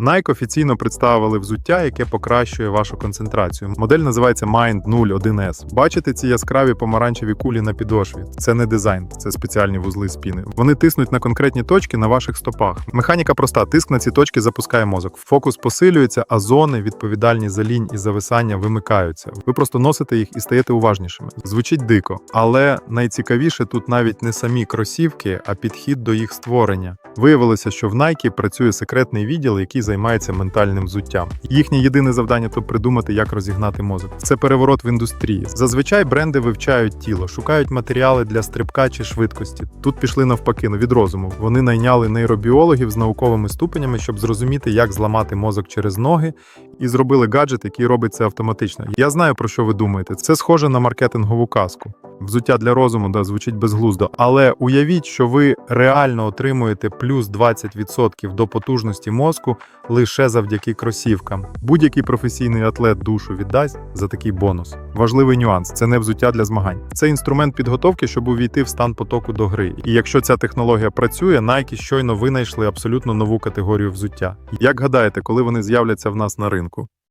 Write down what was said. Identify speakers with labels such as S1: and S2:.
S1: Nike офіційно представили взуття, яке покращує вашу концентрацію. Модель називається Mind 01S. Бачите ці яскраві помаранчеві кулі на підошві? Це не дизайн, це спеціальні вузли спіни. Вони тиснуть на конкретні точки на ваших стопах. Механіка проста: тиск на ці точки запускає мозок. Фокус посилюється, а зони, відповідальні за лінь і зависання, вимикаються. Ви просто носите їх і стаєте уважнішими. Звучить дико, але найцікавіше тут навіть не самі кросівки, а підхід до їх створення. Виявилося, що в Nike працює секретний відділ, який займається ментальним взуттям. Їхнє єдине завдання то придумати, як розігнати мозок. Це переворот в індустрії. Зазвичай бренди вивчають тіло, шукають матеріали для стрибка чи швидкості. Тут пішли навпаки ну, від розуму. Вони найняли нейробіологів з науковими ступенями, щоб зрозуміти, як зламати мозок через ноги, і зробили гаджет, який робить це автоматично. Я знаю про що ви думаєте. Це схоже на маркетингову казку. Взуття для розуму да, звучить безглуздо, але уявіть, що ви реально отримуєте плюс 20% до потужності мозку лише завдяки кросівкам. Будь-який професійний атлет душу віддасть за такий бонус. Важливий нюанс це не взуття для змагань. Це інструмент підготовки, щоб увійти в стан потоку до гри. І якщо ця технологія працює, Nike щойно винайшли абсолютно нову категорію взуття. Як гадаєте, коли вони з'являться в нас на ринку?